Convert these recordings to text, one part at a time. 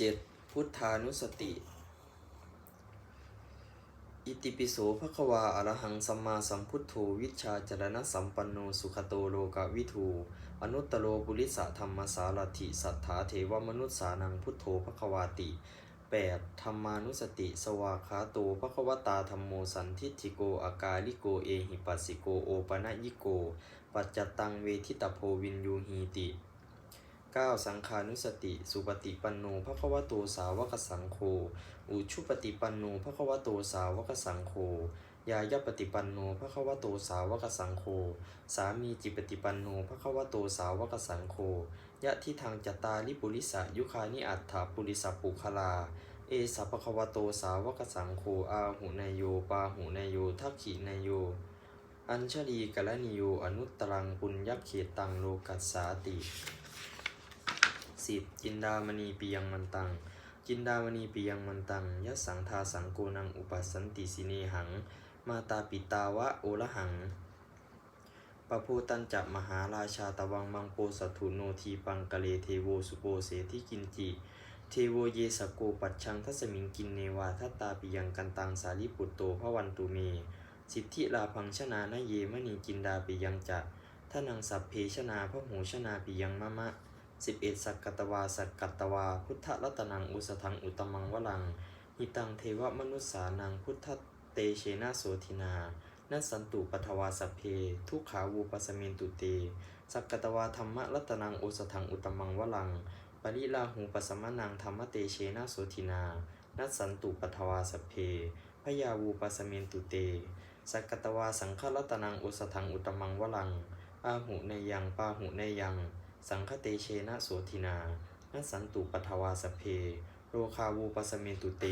เจ็ดพุทธานุสติ อิติปิโสภควาอรหังสัมมาสัมพุทโธวิชาจรณะสัมปันโนสุขโตโลกวิทูอนุตตโรปุริสธรรมสารถิสัทธาเทวมนุษสานังพุทโธภควาติ 8. ธรรมานุสติ สวากขาโตภควตาธรรมโมสันทิฏฐิโกอากาลิโกเอหิปัสสิโกโอปะนะยิโก ปัจจตังเวทิตาโพวินยูหีติ 9. สังขานุสติ สุปฏิปันโนภควโตสาวกสังโฆอุชุปฏิปันโนภควโตสาวกสังโฆยายปฏิปันโนภควโตสาวกสังโฆสามีจิปฏิปันโนภควโตสาวกสังโฆยะทิทางจตาลิปุริสะยุคานิอัตถาปุริสปุคลา เอสัพพควโตสาวกสังโฆอาหุนายโยปาหุนายโยทักขินายโยอัญชลีกลนิโยอนุตตรังปุญญเขตังโลกัสสาติ สิบจินดามณีปียังมันตัง จินดามณีปียังมันตังยะสังทาสังโกนังอุปัสันติสิเนหัง มาตาปิตาวะโอละหังปะโพตันจะมหาราชาตวังมังโปสัตถุโนทีปังกะเลเทโวสุโปเสทิกินจิเทโวเยสโกปัจชังทัสมิงกินเนวาทัตตาปิยังกันตังสาลิปุตโตพระวันตุเม สิทธิลาพังชนานะเยมณีจินดาปิยังจะทนังสัพเพชนาพระหูชนาปิยังมะมะ สิบเอ็ดสักกัตวา สักกัตวา พุทธรัตนัง อุสทัง อุตมังวลัง หิตังเทวมนุษสานัง พุทธเตเชนะโสทินานัสสันตุปทวาสเพ ทุกขาวูปัสมินตุเต สักกัตวาธรรมรัตนังอุสทัง อุตมังวลัง ปริลาหูปัสมนังธรรมเตเชนะโสทินา นัสสันตุปทวาสเพพยาวูปัสมินตุเต สักกัตวาสังฆรัตนังอุสทัง อุตมังวลังอาหุในยังปาหุในยัง สังคเตเชนะโสทินานัสันตุปทวาสเพโลคาวูปัสเมตุเต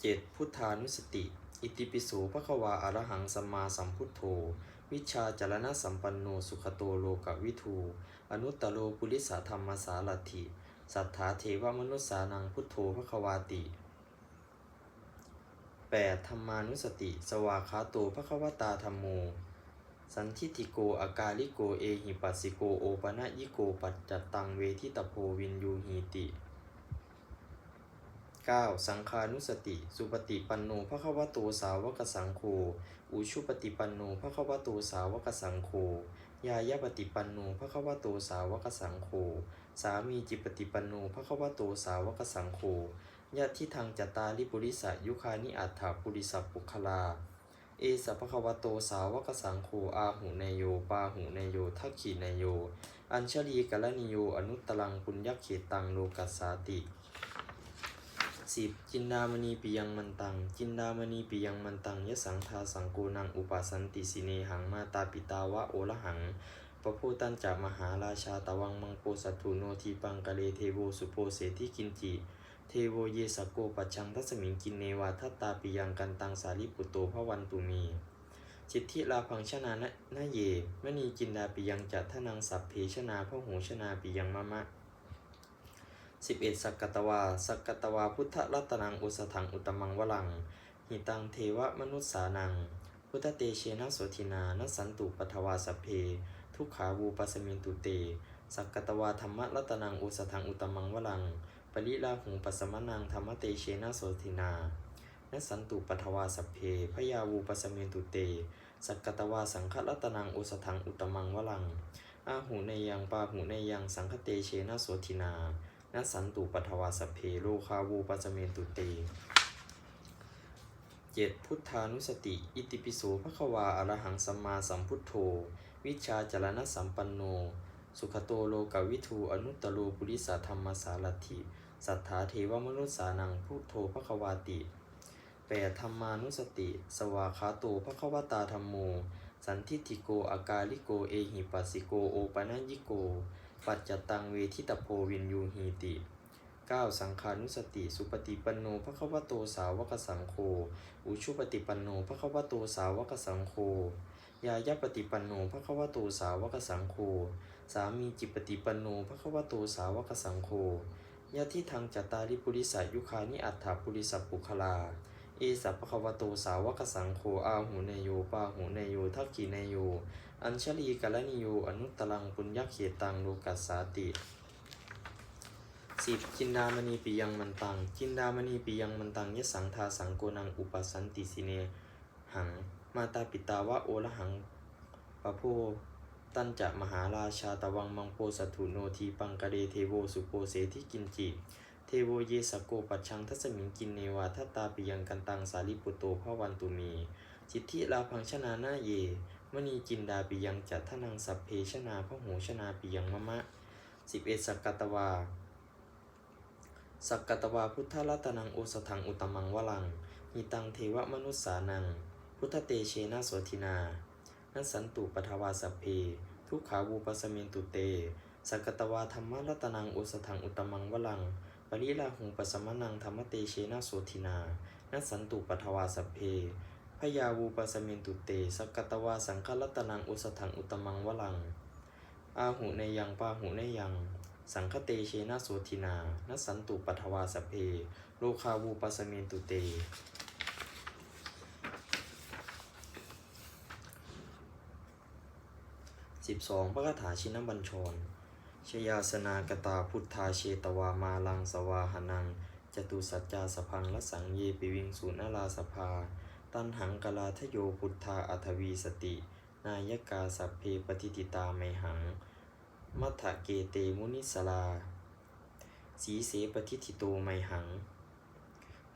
เจ็ดพุทธานุสติ อิติปิโสภควาอรหังสัมมาสัมพุทโธ วิชาจารณะสัมปันโนสุขโตโลกวิทู อนุตตโรปุริสธรรมสาลัติสัทธาเทวมนุษสานังพุทโธภควาติ 8. ธรรมานุสติ สวากขาโตภควตาธรรมโม สันทิติโกอากาลิโก เอหิปัสสิโก โอปะนะยิโก ปัจจตัง เวทิตาโพวินยูหีติ 9. สังขานุสติ สุปฏิปันโนภควโตสาวกสังโฆ อุชุปฏิปันโนภควโตสาวกสังโฆ ยายปฏิปันโนภควโตสาวกสังโฆ สามีจิปฏิปันโนภควโตสาวกสังโฆยะทิทางจตาลิปุริสะยุคานิอัตถาปุริสปุคลา เอสัพควโตสาวกสังโฆอาหุเนโยปาหุเนโยทักขีเนโย อัญชลีกลนิโยอนุตตรังปุญญเขตังโลกัสสาติสิบจินดามณีปิยังมันตัง จินดามณีปิยังมันตังยะสังทาสังโกนังอุปสันติสิเนหังมาตาปิตาวะโอละหังปะโพตันจามหาราชาตวังมังโปสัตถุโนทีปังกะเลเทโวสุโปเสทิกินจิ โวเยสโกปัจชังทัสมิงกินเนวาทัตตาปิยังกันตังสาลิปุตโตพระวันตุมีสิทธิลาพังชนานะนะเยมณีจินดาปิยังจัตทนังสัพเพชนาพระหูชนาปิยังมะมะสิบเอ็ดสักกตวา สักกตวาพุทธรัตนังอุสถังอุตมังวลัง หิตังเทวมนุษสานัง พุทธเตเชนะโสทินานัสันตุปทวาสพเพ ทุกขาวูปัสมินตุเต สักกตวาธรรมรัตนังอุสถังอุตมังวลัง ปริลาหูปัสมนังธรรมเตเชนะโสทินานัสสันตุปทวาสพเพพยาวูปัสมินตุเต สักกตวาสังฆรัตนังอุสถังอุตมังวลัง อาหูในยังปาหูในยังสังคเตเชนะโสทินานัสสันตุปทวาสพเพโลคาวูปัสเมนตุเตเจ็ดพุทธานุสติ อิติปิโสภควาอรหังสัมมาสัมพุทโธ วิชาจรณะสัมปันโน สุขโตโลกวิทูอนุตตโรปุริสธรรมสารถิ สัทธาเทวมนุษสานังพุทโธภควาติแปดธรรมานุสติ สวากขาโตภควตาธรรมโม สันทิฏฐิโกอากาลิโก เอหิปัสสิโก โอปะนะยิโก ปัจจตังเวทิตโพวินยูหีติ 9. สังขานุสติ สุปฏิปันโนภควโตสาวกสังโฆ อุชุปฏิปันโนภควโตสาวกสังโฆ ยายปฏิปันโนภควโตสาวกสังโฆ สามีจิปฏิปันโนภควโตสาวกสังโฆ ยะทิทางจตาริปุริสายุคานิอัตถาปุริสปุคลา เอสัพพควโตสาวกสังโฆอาหูเนโยปาหูเนโยทักขีเนโย อัญชลีกลนิโยอนุตตรังปุญญเขตังโลกัสสาติสิบจินดามณีปิยังมันตัง จินดามณีปิยังมันตังยะสังทาสังโกนังอุปสันติสิเน หัง มาตาปิตาวะโอละหังปะโพ ตันจะมหาราชาตวังมังโปสัตถุโนทีปังกะเดเทโวสุโปเสทิกินจิเทโวเยสโกปัจชังทัสมิงกินเนวาทัตตาปิยังกันตังสาลิปุโตพระวันตุมีจิตทิลาพังชนานาเยมณีจินดาปิยังจัตทนังสัพเพชนาพระโหชนาปิยังมะมะสิบเอ็ดสักกตวา สักกตวาพุทธรัตนังโอสถังอุตมังวลังหิตังเทวมนุสสานัง พุทธเตเชนะโสทินา นัสสันตุปทวาสเพทุกขาวูปสมินตุเต สักกตวาธรรมรัตนังโอสถังอุตมังวลัง ปริลาหุงปสมนังธรรมเตเชนะโสทินา นัสสันตุปทวาสเพพยาวูปสมินตุเต สักกตวาสังฆรัตนังโอสถังอุตมังวลัง อาหุในยังปาหุในยัง สังคเตเชนะโสทินา นัสันตุปทวาสเพ โลคาวูปสเมนตุเต สิบสองพระคาถาชินบัญชร ชยาสนากตาพุทธาเชตวามาลังสวาหนัง จตุสัจจาสพังละสังเยปิวิงสุนาลาสภา ตันหังกลาทโยพุทธาอัทวีสติ นายกาสัพเพปฏิติตาไมหัง มัทธเกเตมุนิสลา สีเสปทิทิโตไมหัง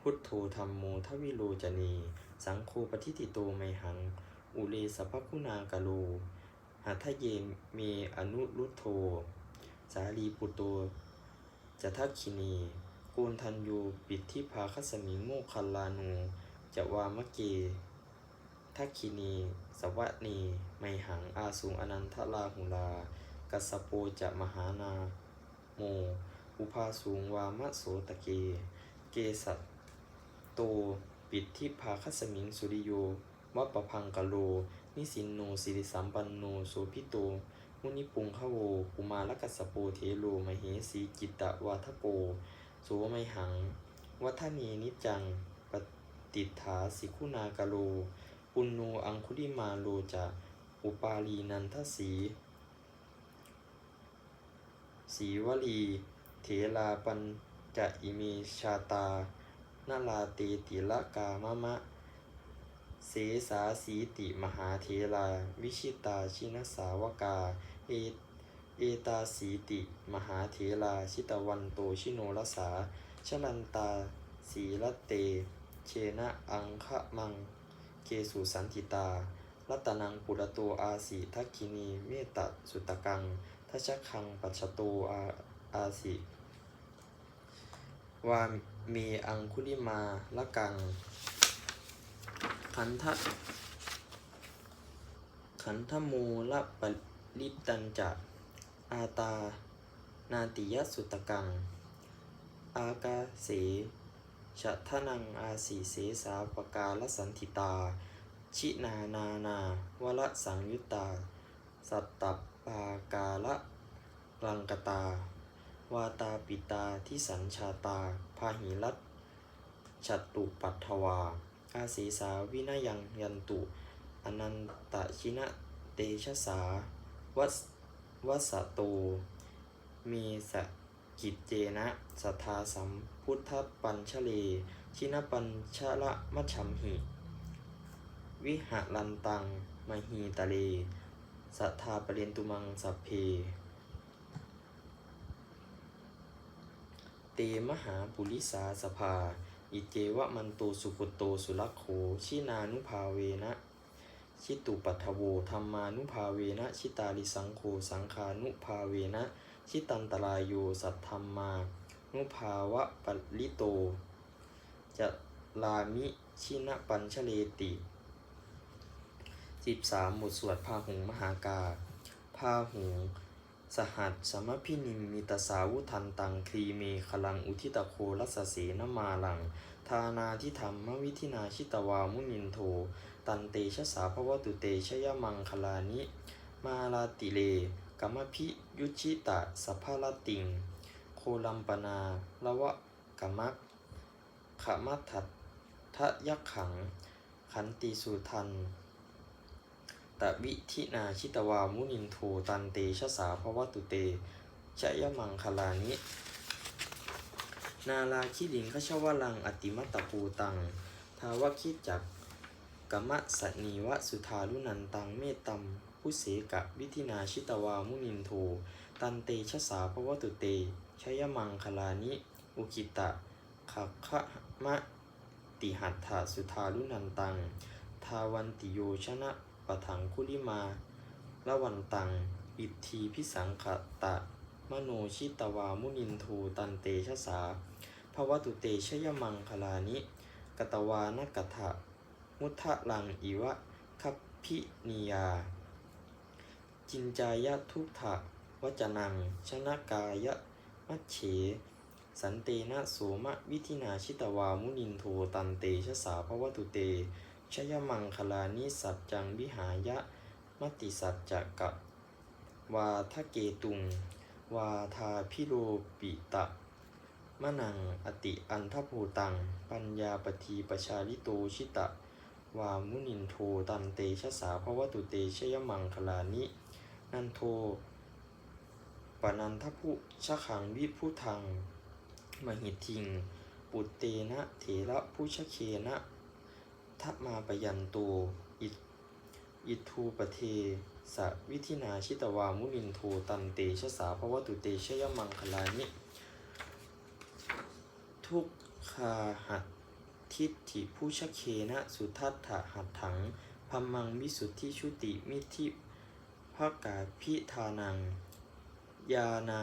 พุทโธธรรมโมทวิโลจนี สังโฆปทิติโตไมหัง อุเลสภคุณากาโล หัทเยเมอนุรุโธสาลีปุตโตจะทักคินีโกนทันยูปิดที่พาคัสมิงโมคัลลานูจะวามะเกทักคินีสวัสนีไมหังอาสูงอนันทลาหุลา กัสโปจะมหานาโม อุภาสูงวามะโสตะเก เกสัตโต ปิดทิพาคัสมิงสุริโยวัปปพังกะโล นิสินโนสิริสัมปันโนโสพิโตมุนิปุงขโวกุมารกัสโปเทโลมเหสีจิตตวาทโปโสไมหัง วัฒนีนิจังปฏิฐาสิคุณากโลปุณโนอังคุลิมาโลจะอุปาลีนันทสีสีวลี เถลาปัญจะอิเมชาตานาลาเตติละกามะมะ เสสาสีติมหาเทลาวิชิตาชินสาวกา เอเอตาสีติ มหาเทลาชิตวันโตชิโนรสาชลันตาสีละเต เชนะอังคะมัง เกสุสันติตา รัตนังปุระโตอาสีทักคินี เมตตสุตกังทัชคังปัจฉโตอาอาสิวามีอังคุลิมาละกัง ขันทะขันธมูละปริตันจะอาตา นาติยสุตกัง อากาเสชะทนังอาสีเสสาปกาลสันติตา ชินานานาวละสังยุตตา สัตตปากาละรังกตา วาตาปิตาทิสัญชาตา พาหิรัตชัตตุปัทถวา อาศีสาวินายังยันตุอนันตชินะเตชะสาวัสวัสสโต มีสกิจเจนะสัทธาสัมพุทธปัญชเล ชินปัญชละมัชัมหิ วิหะลันตังมหีตะเล สัทธาปเรนตุมังสัพเพ เตมหาปุริสาสภา อิเจวะมันโตสุกุตโตสุลักโขชินานุภาเวนะชิตุปัทโวธรรมานุภาเวนะ ชิตาลิสังโฆสังคานุภาเวนะ ชิตันตรายโยสัทธรรมา นุภาวะปลิโต จะลามิชินะปัญชเลติสิบสามหมวดสวดพาหุงมหากาพาหุง สหัสสมพินิมมิตสาวุทันตังครีเมคลังอุทิตโครัสเสนมาลัง ทานาทิธรรมวิธินาชิตวามุนินโท ตันเตชะสาภวตุเตชยมังคลานิ มาลาติเลกัมมพิยุชิตะสัพพลติง โคลัมปนาละวะกมักขมัตถัตทะยักขัง ขันติสุทัน ตวิธินาชิตวามุนินโทตันเตชะสาภวตุเตชยมังคลานิ นาลาคิลิงขชวลังอติมัตตปูตัง ทาวคิจักกมะสนีวะสุธารุนันตังเมตตัมพุเสกะวิธินาชิตวามุนินโทตันเตชะสาภวตุเตชยมังคลานิ อุกิตะขักขะมะติหัตถาสุธารุนันตัง ทาวันติโยชนะ ปะถังคุลิมาละวันตัง อิทธีพิสังขตะ มโนชิตวามุนินโทตันเตชะสาภวตุเตชยมังคลานิ กตวานกัตถะมุทะลังอิวะคัพพินิยา จินจายะทุกถะวจนัง ชนะกายะมัชเฉ สันเตนะโสมะวิธินาชิตวามุนินโทตันเตชะสาภวตุเต ชยมังคลานิสัจจังวิหายะ มติสัจจะกะวาทะเกตุง วาทาพิโรปิตะ มะนังอติอันทภูตัง ปัญญาปทีปชาลิโตชิตะ วามุนินโทตันเตชะสาภวตุเตชยมังคลานิ นันโทปนันทพุชะขังวิพุทัง มหิทิง ปุตเตนะเถระผู้ชะเคนะ ทัมาปยันโตอิอิทูปเทสะวิธินาชิตวามุนินโทตันเตชะสาภวตุเตชยมังคลานิ ทุกขาหัตทิฏฐิผู้ชเคนะสุทัตถะหัตถังพัมมังวิสุทธิชุติมิทิภกาพิธานัง ยานา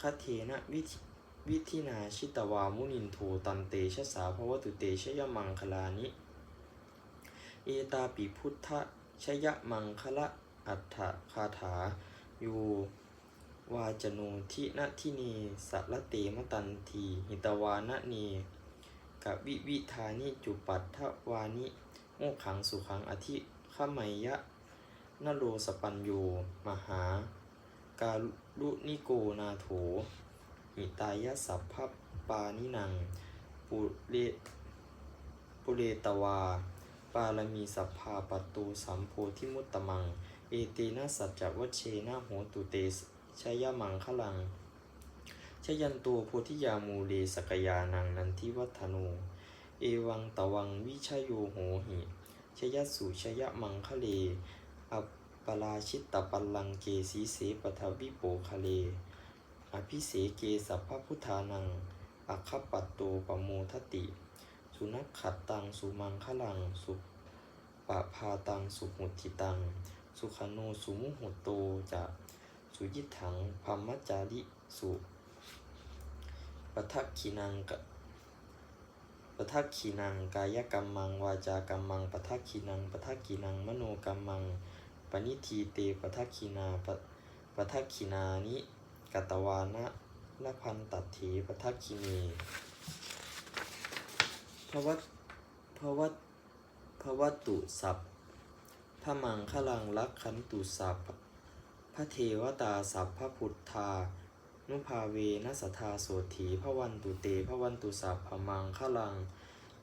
คเทนะวิธิวิธินาชิตวามุนินโทตันเตชะสาภวตุเตชยมังคลานิ เอตาปิพุทธชยมังคละอัฏฐคาถาอยู่วาจโนทินะทิเนสะลเตมตันทีหิตวานะเนกะวิวิธานิจุปัตถวานิโมขังสุขังอธิขไมยยะนโรสปัญโยมหา กาลุนิโกนาโถหิตายะสัพพปานินัง ปุเรปุเรตวา ปาลมีสัพพาปตูสัมโพธิมุตตมัง เอเตนะสัจจวัชเชนะโหตุเตชยมังคลังชยันโตโพธิยามูเลสกยานังนันทิวัฒโนเอวังตะวังวิชโยโหหิชยสสุชยมังคะเลอัปปราชิตตปัลลังเกสีเสปทวิโปคะเล อภิเสเกสัพพพุทธานัง อัคคปัตโตปโมทติ สุนักขัดตัง สุมังคลัง สุปะพาตัง สุหุติตัง สุขโน สุมุหุโตจะสุยิถังพัมมจาริสุปทักขินังกปทักขินัง กายกรรมัง วาจากรรมังปทักขินังปทักขินัง มโนกรรมังปณิทีเตปทักขินาปปทักขินานิกตวานะละพันตัดเถปทักขิเน ภวัตภวัตภวัตตุสัพพระมังคลังลักขันตุสัพพระเทวตาสัพพระพุทธา นุภาเวนัสธาโสถีพระวันตุเตพระวันตุสัพพมังคลัง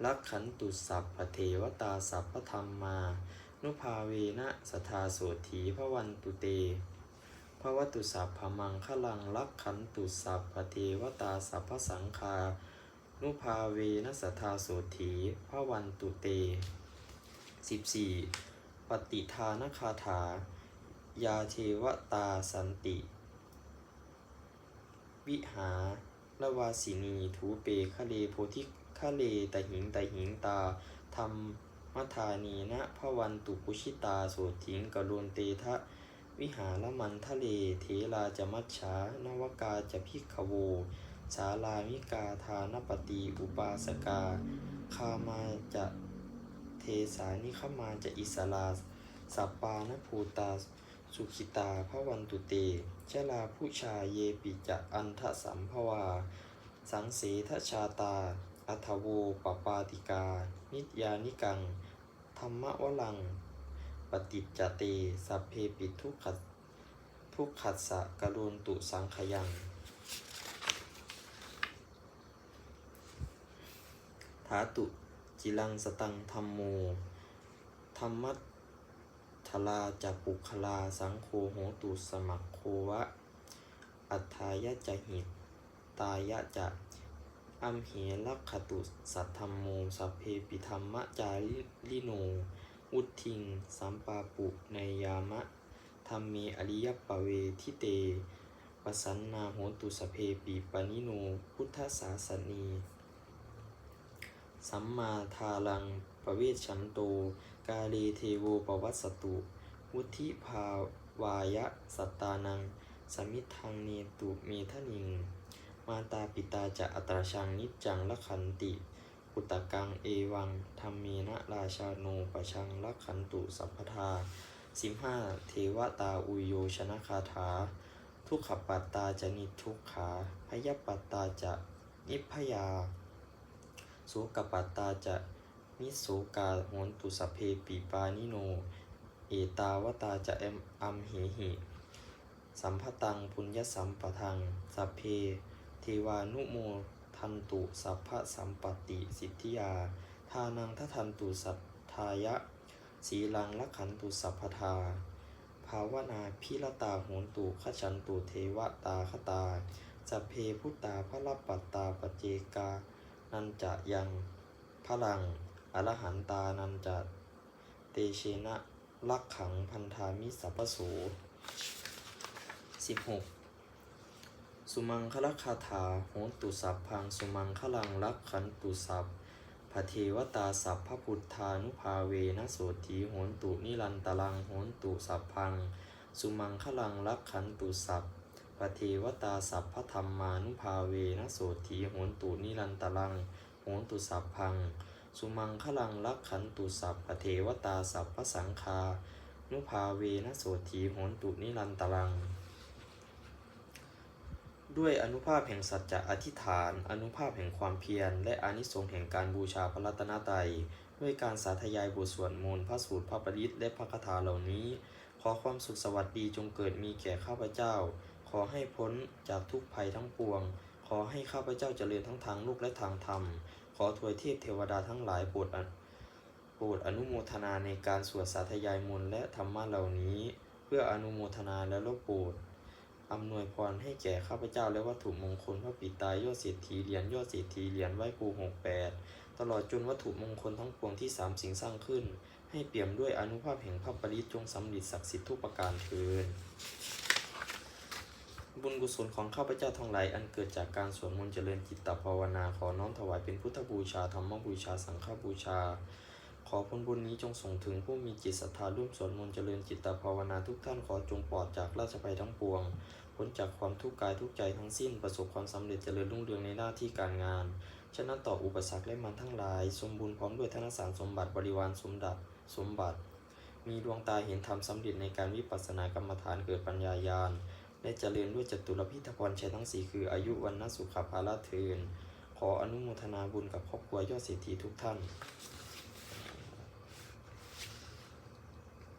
ลักขันตุสัพพเทวตาสัพพธรรมมา นุภาเวนะสทธาโสถีพระวันตุเตพระวัตุสัพพมังคลังลักขันตุสัพพเทวตาสัพพสังคา นุภาเวนัสธาโสถีพระวันตุเต 14. ปฏิทานคาถา ยาเทวตาสันติ วิหาละวาสินีทูเปคะเลโพธิคะเลตะหิงตะหิงตาธรรมมัทานีนะพระวันตุปุชิตาโสถิงกะโลนเตทะวิหารมันทะเลเทลาจะมัชฉานวกาจะพิกขโว สาลามิกาทานปฏิอุปาสกา คามาจะเทสานิขมาจะอิสลาสัปปานภูตาสุขิตาพระวันตุเตชลาผู้ชาเยปิจะอันทะสัมภวา สังเสทชาตา อัทโวปปาติกา นิยานิกัง ธรรมวลัง ปฏิจจเต สัพเพปิทุกขัสทุกขัสสะกรุณตุสังขยัง ถาตุ จิลังสตังธรรมโม ธรรมัทลาจะปุคลาสังโฆโหตุสมัคโควะ อัฏฐายะจะหิต ตายะจะอัมเหลักขตุสัทธรรมโมสัพเพปิธรรมะจาริโน อุททิง สัมปาปุในยามะธรรมเมอริยปเวทิเต ปสันนาโหตุสเพปีปานิโน พุทธศาสนี สัมมาทาลังปวชชันโต กาเลเทโวปวัสสตุ วุธิภาวายะสัตตานัง สมิทังเนตุเมทนิง มาตาปิตาจะอัตราชังนิจังละขันติปุตะกังเอวังธรรมเมนะราชาโนปะชังละขันตุสัพพทาสิมห้าเทวตาอุโยชนะคาถา ทุกขปัตตาจะนิทุกขาพยปัตตาจะนิพยา โสกปัตตาจะนิโสกาโหนตุสเพปีปานิโน เอตาวตาจะเอมอัมเหหิ สัมภตังปุญญสัมปทังสัพเพ เทวานุโมทันตุสัพพะสัมปติสิทธิยา ทานังททันตุสัทธายะ สีลังลักขันตุสัพพทา ภาวนาพิรตาโหนตุขชันตุเทวตาคตาสัพเพพุตตาพระปัตตาปเจกา นันจะยังพลังอรหันตานันจะเตเชนะลักขังพันธามิสัพพโสสิบหกสุมังคลคาถาโหนตุสัพพังสุมังคลังรักขันตุสัพพเทวตาสัพพพุทธานุภาเวนะโสถีโหนตุนิรันตลังโหนตุสัพพัง สุมังคลังรักขันตุสัพ พระเทวตาสัพพธรรมานุภาเวนะโสถีโหนตุนิรันตลังโหนตุสัพพัง สุมังคลังรักขันตุสัพพเทวตาสัพพสังคา นุภาเวนะโสถีโหนตุนิรันตลัง ด้วยอนุภาพแห่งสัจจะอธิษฐาน อนุภาพแห่งความเพียร และอานิสงส์แห่งการบูชาพระรัตนตรัยด้วยการสาธยายบทสวดมนต์พระสูตรพระปริตและพระคาถาเหล่านี้ ขอความสุขสวัสดีจงเกิดมีแก่ข้าพเจ้า ขอให้พ้นจากทุกภัยทั้งปวง ขอให้ข้าพเจ้าเจริญทั้งทางโลกและทางธรรม ขอถวยเทพเทวดาทั้งหลายโปรดโปรดอนุโมทนาในการสวดสาธยายมนต์และธรรมะเหล่านี้ เพื่ออนุโมทนาและลบโปรดอำนวยพรให้แก่ข้าพเจ้าและวัตถุมงคลพระปิตายยอดเศรษฐีเหรียญยอดเศรษฐีเหรียญไหว้ครูหกแปดตลอดจนวัตถุมงคลทั้งปวงที่สามสิ่งสร้างขึ้น ให้เปี่ยมด้วยอนุภาพแห่งพระปริจงสำเร็จศักดิ์สิทธิ์ทุกประการเทิน บุญกุศลของข้าพเจ้าทั้งหลายอันเกิดจากการสวดมนต์เจริญจิตตภาวนาขอน้อมถวายเป็นพุทธบูชาธรรมบูชาสังฆบูชา ขอผลบุญนี้จงส่งถึงผู้มีจิตศรัทธาร่วมสวดมนต์เจริญจิตตภาวนาทุกท่านขอจงปลอดจากราชภัยทั้งปวงพ้นจากความทุกข์กายทุกใจทั้งสิ้นประสบความสำเร็จเจริญรุ่งเรืองในหน้าที่การงาน ชนะต่ออุปสรรคและมันทั้งหลาย สมบูรณ์พร้อมด้วยธนสารสมบัติบริวารสมดับสมบัติ มีดวงตาเห็นธรรมสำเร็จในการวิปัสสนากรรมฐานเกิดปัญญาญาณ ได้เจริญด้วยจตุรพิธพรชัยทั้งสี่คืออายุวันนสุขภาละเทินขออนุโมทนาบุญกับครอบครัวยอดเศรษฐีทุกท่าน